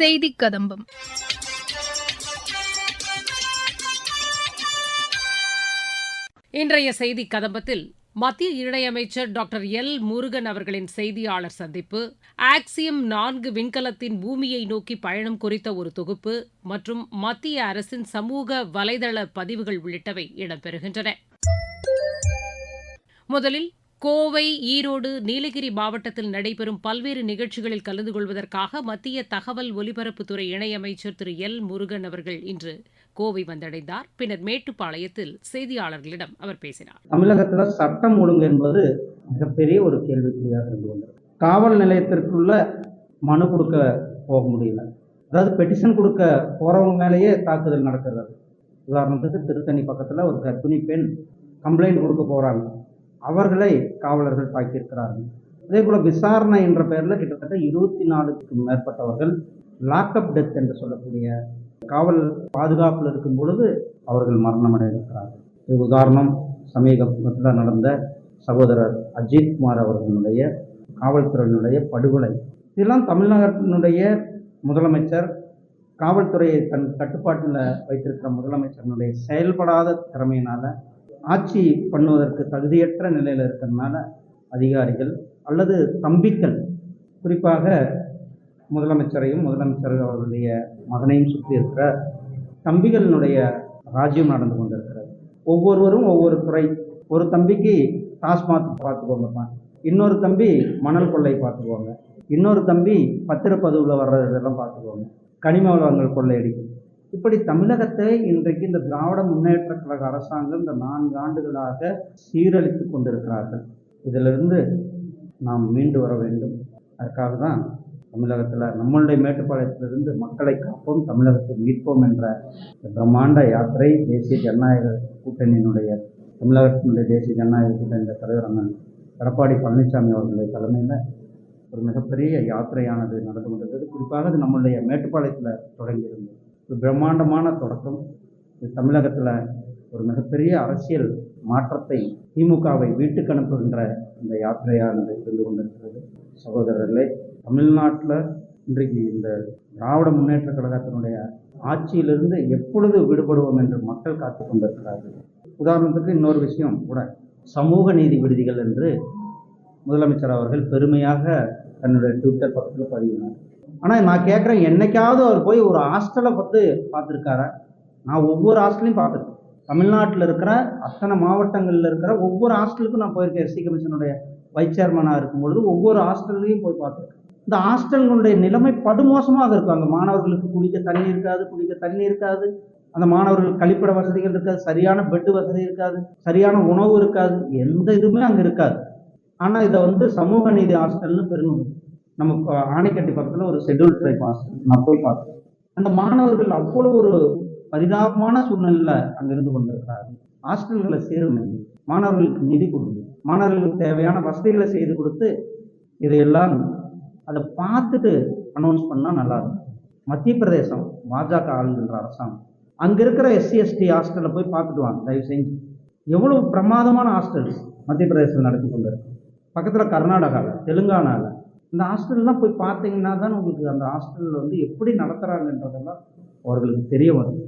செய்தி கதம்பம். இன்றைய செய்தி கதம்பத்தில் மத்திய இணையமைச்சர் டாக்டர் எல் முருகன் அவர்களின் செய்தியாளர் சந்திப்பு ஆக்சியம் நான்கு விண்கலத்தின் பூமியை நோக்கி பயணம் குறித்த ஒரு தொகுப்பு மற்றும் மத்திய அரசின் சமூக வலைதள பதிவுகள் உள்ளிட்டவை இடம்பெறுகின்றன. முதலில் கோவை ஈரோடு நீலகிரி மாவட்டத்தில் நடைபெறும் பல்வேறு நிகழ்ச்சிகளில் கலந்து கொள்வதற்காக மத்திய தகவல் ஒலிபரப்புத்துறை இணையமைச்சர் திரு. எல். முருகன் அவர்கள் இன்று கோவை வந்தடைந்தார். பின்னர் மேட்டுப்பாளையத்தில் செய்தியாளர்களிடம் அவர் பேசினார். தமிழகத்தில் சட்டம் ஒழுங்கு என்பது மிகப்பெரிய ஒரு கேள்விக்குறியாக இருந்து கொண்டிருக்கு காவல் நிலையத்திற்குள்ள மனு கொடுக்க போக முடியல. அதாவது பெட்டிஷன் கொடுக்க போறவங்க மேலேயே தாக்குதல் நடக்கிறது. உதாரணத்துக்கு திருத்தணி பக்கத்தில் ஒரு கர்ப்பிணி பெண் கம்ப்ளைண்ட் கொடுக்க போறாங்க. அவர்களை காவலர்கள் தாக்கியிருக்கிறார்கள். அதே போல விசாரணை என்ற பெயரில் கிட்டத்தட்ட இருபத்தி நாலுக்கும் மேற்பட்டவர்கள் லாக்அப் டெத் என்று சொல்லக்கூடிய காவல் பாதுகாப்பில் இருக்கும் பொழுது அவர்கள் மரணமடைந்திருக்கிறார்கள். இது உதாரணம் சமீபத்தில் நடந்த சகோதரர் அஜித்குமார் அவர்களுடைய காவல்துறையினுடைய படுகொலை. இதெல்லாம் தமிழ்நாட்டினுடைய முதலமைச்சர் காவல்துறையை தன் கட்டுப்பாட்டில் வைத்திருக்கிற முதலமைச்சரினுடைய செயல்படாத திறமையினால ஆட்சி பண்ணுவதற்கு தகுதியற்ற நிலையில் இருக்கிறதுனால அதிகாரிகள் அல்லது தம்பிக்கள் குறிப்பாக முதலமைச்சரையும் முதலமைச்சர் அவர்களுடைய மகனையும் சுற்றி இருக்கிற தம்பிகளினுடைய ராஜ்யம் நடந்து கொண்டிருக்கிறது. ஒவ்வொருவரும் ஒவ்வொரு துறை. ஒரு தம்பிக்கு டாஸ்மாக் பார்த்துக்கோங்கப்பா. இன்னொரு தம்பி மணல் கொள்ளை பார்த்துக்குவாங்க இன்னொரு தம்பி பத்திரப்பதிவில் வர்றதெல்லாம் பார்த்துக்குவாங்க கனிம வளங்கள் கொள்ளையடிக்கும் இப்படி தமிழகத்தை இன்றைக்கு இந்த திராவிட முன்னேற்ற கழக அரசாங்கம் இந்த நான்கு ஆண்டுகளாக சீரழித்து கொண்டிருக்கிறார்கள். இதிலிருந்து நாம் மீண்டு வர வேண்டும். அதுக்காக தான் தமிழகத்தில் நம்மளுடைய மேட்டுப்பாளையத்திலிருந்து மக்களை காப்போம் தமிழகத்தை மீட்போம் என்ற பிரம்மாண்ட யாத்திரை தேசிய ஜனநாயக கூட்டணியினுடைய தமிழகத்தினுடைய தேசிய ஜனநாயக கூட்டணியின் தலைவர் அண்ணன் எடப்பாடி பழனிசாமி அவர்களுடைய தலைமையில் ஒரு மிகப்பெரிய யாத்திரையானது நடந்து கொண்டிருந்தது குறிப்பாக அது நம்மளுடைய மேட்டுப்பாளையத்தில் தொடங்கியிருந்தது ஒரு பிரம்மாண்டமான தொடக்கம். இது தமிழகத்தில் ஒரு மிகப்பெரிய அரசியல் மாற்றத்தை திமுகவை வீட்டுக்கு அனுப்புகின்ற இந்த யாத்திரையானது இருந்து கொண்டிருக்கிறது. சகோதரர்களே தமிழ்நாட்டில் இன்றைக்கு இந்த திராவிட முன்னேற்ற கழகத்தினுடைய ஆட்சியிலிருந்து எப்பொழுது விடுபடுவோம் என்று மக்கள் காத்து கொண்டிருக்கிறார்கள். உதாரணத்துக்கு இன்னொரு விஷயம் கூட. சமூக நீதி விடுதிகள் என்று முதலமைச்சர் அவர்கள் பெருமையாக தன்னுடைய ட்விட்டர் பக்கத்தில் பதிவினார். ஆனால் நான் கேட்குறேன் என்னைக்காவது அவர் போய் ஒரு ஹாஸ்டலை பார்த்து பார்த்துருக்காரு? நான் ஒவ்வொரு ஹாஸ்டலையும் பார்த்துருக்கேன். தமிழ்நாட்டில் இருக்கிற அத்தனை மாவட்டங்களில் இருக்கிற ஒவ்வொரு ஹாஸ்டலுக்கும் நான் போயிருக்கேன். எஸ்சி கமிஷனுடைய வைஸ் சேர்மனாக இருக்கும் பொழுது ஒவ்வொரு ஹாஸ்டல்லையும் போய் பார்த்துருக்கேன். இந்த ஹாஸ்டல்களுடைய நிலைமை படுமோசமாக இருக்கும். அந்த மாணவர்களுக்கு குடிக்க தண்ணி இருக்காது குடிக்க தண்ணி இருக்காது. அந்த மாணவர்கள் கழிப்பிட வசதிகள் இருக்காது சரியான பெட்டு வசதி இருக்காது சரியான உணவு இருக்காது எந்த இதுவுமே அங்கே இருக்காது. ஆனால் இதை வந்து சமூக நீதி ஹாஸ்டல்னு பெருமை நம்ம ஆணைக்கட்டி பக்கத்தில் ஒரு ஷெட்யூல் ட்ரைப் ஹாஸ்டல் நான் போய் பார்த்தேன் அந்த மாணவர்கள் அவ்வளோ ஒரு பரிதாபமான சூழ்நிலையில் அங்கே இருந்து கொண்டிருக்கிறார்கள் ஹாஸ்டல்களை சேரும் மாணவர்களுக்கு நிதி கொடுங்க. மாணவர்களுக்கு தேவையான வசதிகளை செய்து கொடுத்து இதையெல்லாம் அதை பார்த்துட்டு அனௌன்ஸ் பண்ணால் நல்லா இருக்கும். மத்திய பிரதேசம் பாஜக ஆளுகின்ற அரசாங்கம். அங்கே இருக்கிற எஸ்சி எஸ்டி ஹாஸ்டலில் போய் பார்த்துட்டு வாங்க தயவு செஞ்சு. எவ்வளோ பிரமாதமான ஹாஸ்டல்ஸ் மத்திய பிரதேசத்தில் நடத்தி கொண்டு இருக்கு பக்கத்தில் கர்நாடகாவில் தெலுங்கானாவில் இந்த ஹாஸ்டல்லாம் போய் பார்த்தீங்கன்னா தான் உங்களுக்கு அந்த ஹாஸ்டலில் வந்து எப்படி நடத்துகிறாங்கன்றதெல்லாம் அவர்களுக்கு தெரிய வரும்.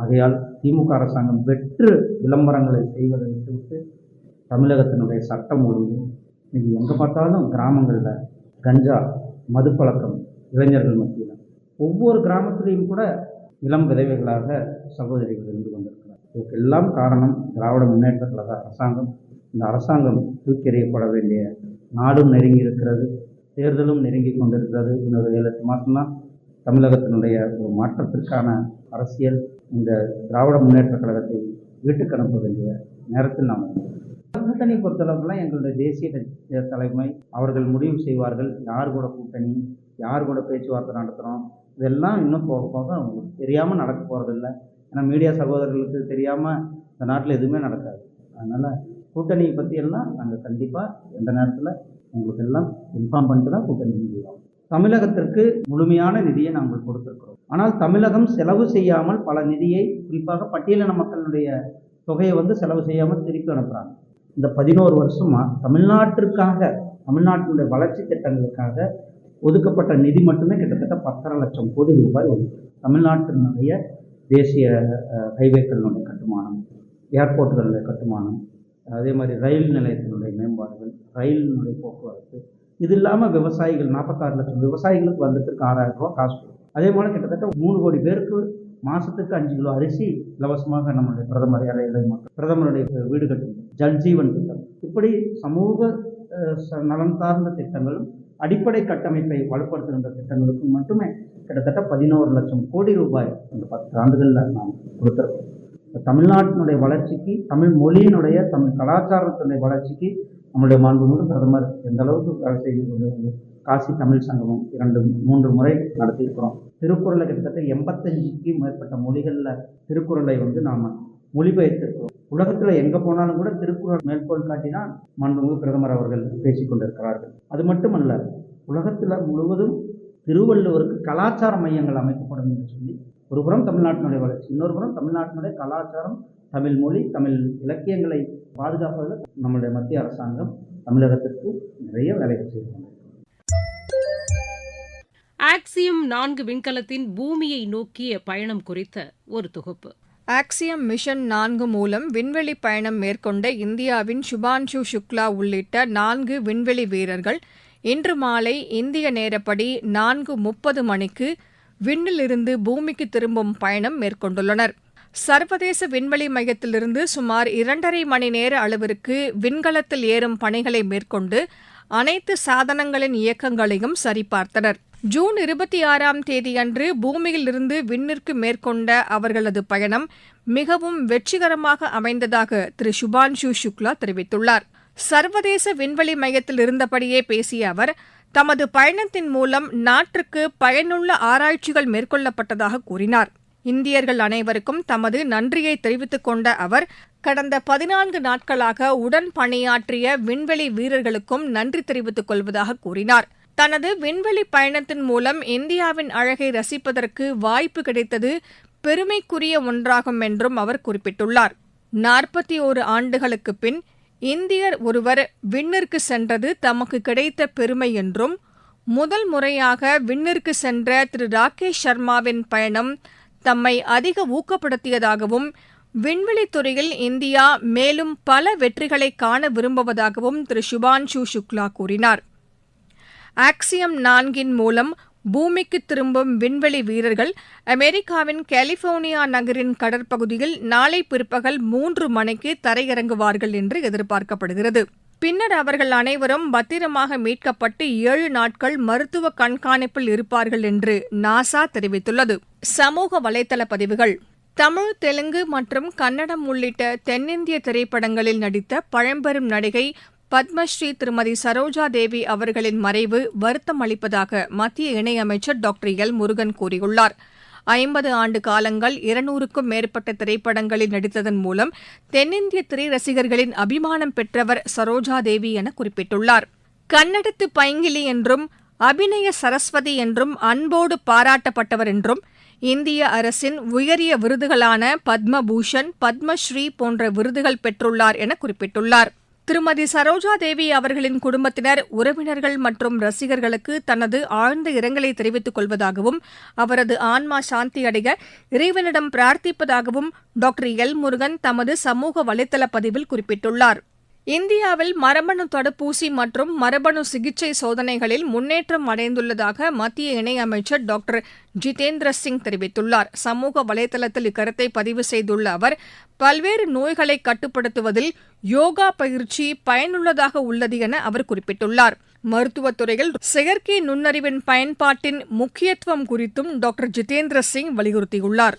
ஆகையால் திமுக அரசாங்கம் வெற்று விளம்பரங்களை செய்வதை விட்டுவிட்டு தமிழகத்தினுடைய சட்டம் ஒழுங்கு நீங்கள் எங்கே பார்த்தாலும் கிராமங்களில் கஞ்சா மதுப்பழக்கம் இளைஞர்கள் மத்தியில் ஒவ்வொரு கிராமத்திலையும் கூட இளம் விதவைகளாக சகோதரிகள் இருந்து கொண்டிருக்கிறார் இதுக்கெல்லாம் காரணம் திராவிட முன்னேற்ற கழக அரசாங்கம். இந்த அரசாங்கம் தூக்கி எறியப்பட வேண்டிய நாடும் நெருங்கி இருக்கிறது. தேர்தலும் நெருங்கி கொண்டிருக்கிறது. இன்னொரு ஏழு எட்டு மாதம்தான் தமிழகத்தினுடைய ஒரு மாற்றத்திற்கான அரசியல் இந்த திராவிட முன்னேற்ற கழகத்தை வீட்டுக்கு அனுப்ப வேண்டிய நேரத்தில் நாம் கூட்டணி பொறுத்தளவுக்குலாம் எங்களுடைய தேசிய தலைமை அவர்கள் முடிவு செய்வார்கள். யார் கூட கூட்டணி யார் கூட பேச்சுவார்த்தை நடத்துகிறோம் இதெல்லாம் இன்னும் போக போக அவங்களுக்கு தெரியாமல் நடக்க போகிறதில்ல ஏன்னா மீடியா சகோதரர்களுக்கு தெரியாமல் இந்த நாட்டில் எதுவுமே நடக்காது. அதனால் கூட்டணியை பற்றியெல்லாம் நாங்கள் கண்டிப்பாக எந்த நேரத்தில் உங்களுக்கு எல்லாம் இன்ஃபார்ம் பண்ணிட்டு தான் கூட்டணி தமிழகத்திற்கு முழுமையான நிதியை நாங்கள் கொடுத்திருக்கிறோம். ஆனால் தமிழகம் செலவு செய்யாமல் பல நிதியை குறிப்பாக பட்டியலின மக்களுடைய தொகையை வந்து செலவு செய்யாமல் திருப்பி அனுப்புகிறாங்க இந்த பதினோரு வருஷமா தமிழ்நாட்டிற்காக தமிழ்நாட்டினுடைய வளர்ச்சி திட்டங்களுக்காக ஒதுக்கப்பட்ட நிதி மட்டுமே கிட்டத்தட்ட பத்தரை லட்சம் கோடி ரூபாய் ஒதுக்கு தமிழ்நாட்டினுடைய தேசிய ஹைவேக்களினுடைய கட்டுமானம் ஏர்போர்ட்டுகளுடைய கட்டுமானம் அதே மாதிரி ரயில் நிலையத்தினுடைய மேம்பாடுகள் ரயிலினுடைய போக்குவரத்து இது இல்லாமல் விவசாயிகள் நாற்பத்தாறு லட்சம் விவசாயிகளுக்கு வருடத்திற்கு ஆறாயிரம் ரூபாய் காசு கொடுக்கும். அதே போல் கிட்டத்தட்ட மூணு கோடி பேருக்கு மாதத்துக்கு அஞ்சு கிலோ அரிசி இலவசமாக நம்முடைய பிரதமர் ஏழை மக்கள் பிரதமருடைய வீடு கட்டும் ஜல்ஜீவன் திட்டம். இப்படி சமூக நலன் சார்ந்த திட்டங்களும் அடிப்படை கட்டமைப்பை வலுப்படுத்துகின்ற திட்டங்களுக்கும் மட்டுமே கிட்டத்தட்ட பதினோரு லட்சம் கோடி ரூபாய் இந்த பத்து ஆண்டுகளில் நாம் கொடுத்துருக்கோம். தமிழ்நாட்டினுடைய வளர்ச்சிக்கு தமிழ் மொழியினுடைய தமிழ் கலாச்சாரத்தினுடைய வளர்ச்சிக்கு நம்முடைய மாண்புமிகு பிரதமர் எந்த அளவுக்கு வேலை செய்து கொண்டு வந்து காசி தமிழ் சங்கமம் இரண்டு மூன்று முறை நடத்தியிருக்கிறோம். திருக்குறளை கிட்டத்தட்ட எண்பத்தஞ்சுக்கு மேற்பட்ட மொழிகளில் திருக்குறளை வந்து நாம் மொழிபெயர்த்திருக்கிறோம். உலகத்தில் எங்கே போனாலும் கூட திருக்குறள் மேற்கோள் காட்டினால் மாண்புமிகு பிரதமர் அவர்கள் பேசிக் கொண்டிருக்கிறார்கள். அது மட்டுமல்ல உலகத்தில் முழுவதும் திருவள்ளுவருக்கு கலாச்சார மையங்கள் அமைக்கப்படும் என்று சொல்லி ஒரு புறம் தமிழ்நாட்டினுடைய வளர்ச்சி இன்னொரு புறம் தமிழ்நாட்டினுடைய கலாச்சாரம் தமிழ் மொழி தமிழ் இலக்கியங்களை பாதுகாப்பதில் நம்முடைய மத்திய அரசாங்கம் தமிழகத்திற்கு நிறைய வேலைகள் செய்து ஆக்சியம் நான்கு விண்கலத்தின் பூமியை நோக்கிய பயணம் குறித்த ஒரு தொகுப்பு. ஆக்சியம் மிஷன் நான்கு மூலம் விண்வெளி பயணம் மேற்கொண்ட இந்தியாவின் சுபான்ஷு சுக்லா உள்ளிட்ட நான்கு விண்வெளி வீரர்கள் இன்று மாலை இந்திய நேரப்படி நான்கு முப்பது மணிக்கு விண்ணிலிருந்து பூமிக்கு திரும்பும் பயணம் மேற்கொண்டுள்ளனர். சர்வதேச விண்வெளி மையத்திலிருந்து சுமார் இரண்டரை மணி நேர அளவிற்கு விண்கலத்தில் ஏறும் பணிகளை மேற்கொண்டு அனைத்து சாதனங்களின் இயக்கங்களையும் சரிபார்த்தனர். ஜூன் இருபத்தி ஆறாம் தேதியன்று பூமியிலிருந்து விண்ணிற்கு மேற்கொண்ட அவர்களது பயணம் மிகவும் வெற்றிகரமாக அமைந்ததாக திரு சுபான்ஷு சுக்லா தெரிவித்துள்ளார். சர்வதேச விண்வெளி மையத்தில் இருந்தபடியே பேசிய அவர் தமது பயணத்தின் மூலம் நாட்டிற்கு பயனுள்ள ஆராய்ச்சிகள் மேற்கொள்ளப்பட்டதாக கூறினார். இந்தியர்கள் அனைவருக்கும் தமது நன்றியை தெரிவித்துக் கொண்ட அவர் கடந்த பதினான்கு நாட்களாக உடன் பணியாற்றிய விண்வெளி வீரர்களுக்கும் நன்றி தெரிவித்துக் கொள்வதாக கூறினார். தனது விண்வெளி பயணத்தின் மூலம் இந்தியாவின் அழகை ரசிப்பதற்கு வாய்ப்பு கிடைத்தது பெருமைக்குரிய ஒன்றாகும் என்றும் அவர் குறிப்பிட்டுள்ளார். நாற்பத்தி ஓரு ஆண்டுகளுக்கு பின் இந்தியர் ஒருவர் விண்ணிற்கு சென்றது தமக்கு கிடைத்த பெருமை என்றும் முதல் முறையாக விண்ணிற்கு சென்ற திரு. ராகேஷ் சர்மாவின் பயணம் தம்மை அதிக ஊக்கப்படுத்தியதாகவும் விண்வெளி துறையில் இந்தியா மேலும் பல வெற்றிகளை காண விரும்புவதாகவும் திரு சுபான்ஷு சுக்லா கூறினார். ஆக்சியம் நான்கின் மூலம் பூமிக்கு திரும்பும் விண்வெளி வீரர்கள் அமெரிக்காவின் கலிபோர்னியா நகரின் கடற்பகுதியில் நாளை பிற்பகல் மூன்று மணிக்கு தரையிறங்குவார்கள் என்று எதிர்பார்க்கப்படுகிறது. பின்னர் அவர்கள் அனைவரும் பத்திரமாக மீட்கப்பட்டு ஏழு நாட்கள் மருத்துவ கண்காணிப்பில் இருப்பார்கள் என்று நாசா தெரிவித்துள்ளது. சமூக வலைதள பதிவுகள். தமிழ் தெலுங்கு மற்றும் கன்னடம் உள்ளிட்ட தென்னிந்திய திரைப்படங்களில் நடித்த பழம்பெரும் நடிகை பத்மஸ்ரீ திருமதி சரோஜா தேவி அவர்களின் மறைவு வருத்தம் அளிப்பதாக மத்திய இணையமைச்சர் டாக்டர் எல் முருகன் கூறியுள்ளார். ஐம்பது ஆண்டு காலங்கள் இருநூறுக்கும் மேற்பட்ட திரைப்படங்களில் நடித்ததன் மூலம் தென்னிந்திய திரை ரசிகர்களின் அபிமானம் பெற்றவர் சரோஜா தேவி என குறிப்பிட்டுள்ளார். கன்னடத்து பைங்கிலி என்றும் அபிநய சரஸ்வதி என்றும் அன்போடு பாராட்டப்பட்டவர் என்றும் இந்திய அரசின் உயரிய விருதுகளான பத்மபூஷன் பத்மஸ்ரீ போன்ற விருதுகள் பெற்றுள்ளார் என குறிப்பிட்டுள்ளார். திருமதி சரோஜா தேவி அவர்களின் குடும்பத்தினர் உறவினர்கள் மற்றும் ரசிகர்களுக்கு தனது ஆழ்ந்த இரங்கலை தெரிவித்துக் கொள்வதாகவும் அவரது ஆன்மா சாந்தியடைய இறைவனிடம் பிரார்த்திப்பதாகவும் டாக்டர் எல் முருகன் தமது சமூக வலைதள பதிவில் குறிப்பிட்டுள்ளார். இந்தியாவில் மரபணு தடுப்பூசி மற்றும் மரபணு சிகிச்சை சோதனைகளில் முன்னேற்றம் அடைந்துள்ளதாக மத்திய இணையமைச்சர் டாக்டர் ஜிதேந்திர சிங் தெரிவித்துள்ளார். சமூக வலைதளத்தில் இக்கருத்தை பதிவு செய்துள்ள அவர் பல்வேறு நோய்களை கட்டுப்படுத்துவதில் யோகா பயிற்சி பயனுள்ளதாக உள்ளது என அவர் குறிப்பிட்டுள்ளார். மருத்துவத்துறையில் செயற்கை நுண்ணறிவின் பயன்பாட்டின் முக்கியத்துவம் குறித்தும் டாக்டர் ஜிதேந்திர சிங் வலியுறுத்தியுள்ளார்.